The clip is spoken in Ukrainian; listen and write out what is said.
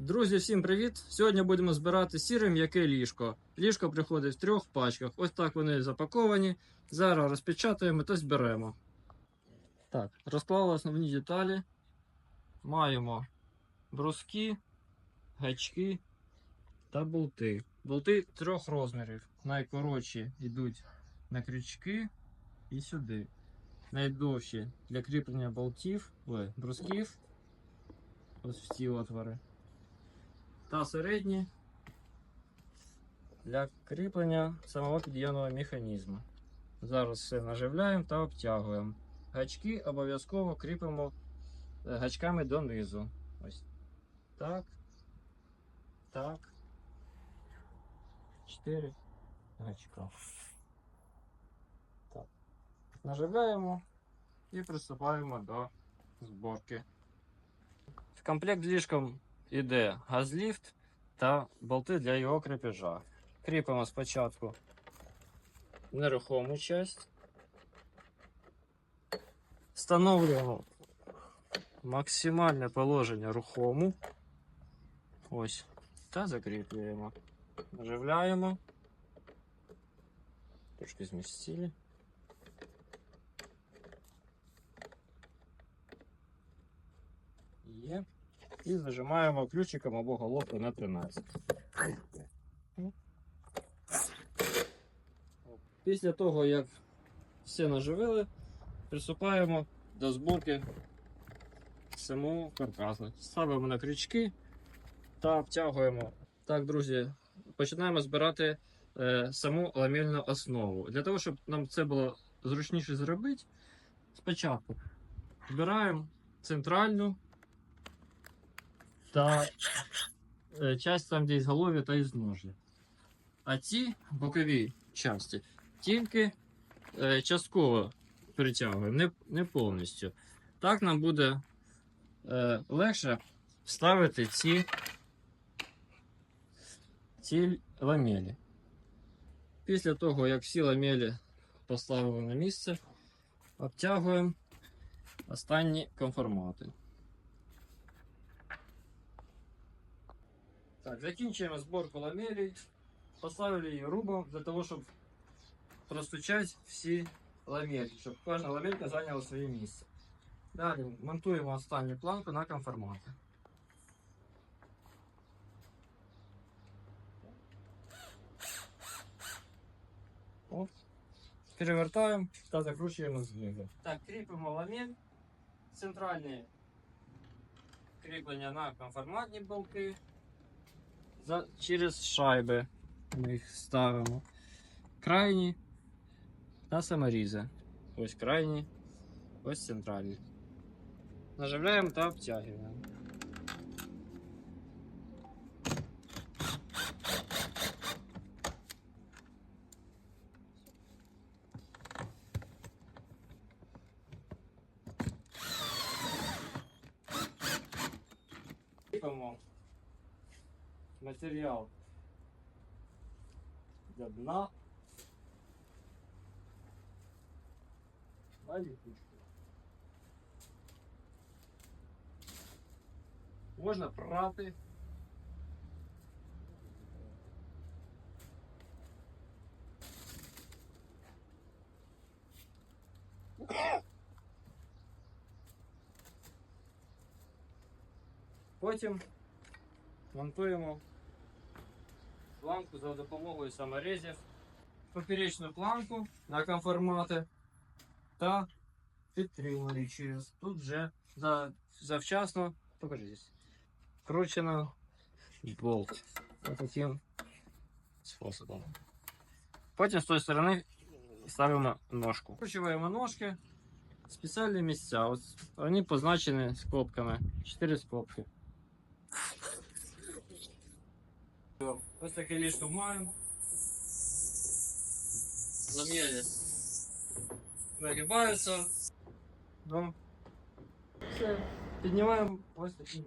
Друзі, всім привіт! Сьогодні будемо збирати сіре м'яке ліжко. Ліжко приходить в трьох пачках. Ось так вони запаковані. Зараз розпечатаємо та зберемо. Так, розклали основні деталі. Маємо бруски, гачки та болти. Болти трьох розмірів. Найкоротші йдуть на крючки і сюди. Найдовші для кріплення болтів, ой, брусків. Ось в ці отвори та середні для кріплення самого підйомного механізму. Зараз все наживляємо та обтягуємо. Гачки обов'язково кріпимо е, гачками донизу. Ось так. Так. Чотири гачка. Так. Наживляємо і приступаємо до зборки. В комплект з ліжком іде газліфт та болти для його крепежа. Кріпимо спочатку нерухому часть. Встановлюємо максимальне положення рухому. Ось. Та закріплюємо. Наживляємо. Трошки змістили. І зажимаємо ключиком або головкою на 13. Після того, як все наживили, приступаємо до зборки самого каркасу. Ставимо на крючки та обтягуємо. Так, друзі, починаємо збирати е, саму ламельну основу. Для того, щоб нам це було зручніше зробити, спочатку збираємо центральну та е, часть там, де ізголов'я та ізножжя. А ці бокові часті тільки е, частково притягуємо, не, не повністю. Так нам буде е, легше вставити ці, ці ламелі. Після того, як всі ламелі поставили на місце, обтягуємо останні конформати. Так, закінчуємо зборку ламелей. Поставили її рубом для того, щоб простучати всі ламельки, щоб кожна ламелька зайняла своє місце. Далі монтуємо останню планку на конформати. Оп. Перевертаємо та закручуємо знизу. Так, кріпимо ламель. Центральні кріплення на конформатні болти За, через шайби ми їх ставимо. Крайні та саморізи. Ось крайні, ось центральні. Наживляємо та обтягуємо. Кріпимо матеріал для дна. На ліпучку. Можна прати. Потім монтуємо планку за допомогою саморезів, поперечну планку на конформати та підтримую через. Тут вже за, завчасно, покажи здесь, вкручено болт. Вот таким способом. Потім з тої сторони ставимо ножку. Вкручуємо ножки, спеціальні місця. Ось вони позначені скобками. 4 скобки. Ось таке ліжко маємо. Ламелі нагибаються. Ну, все, піднімаємо ось таким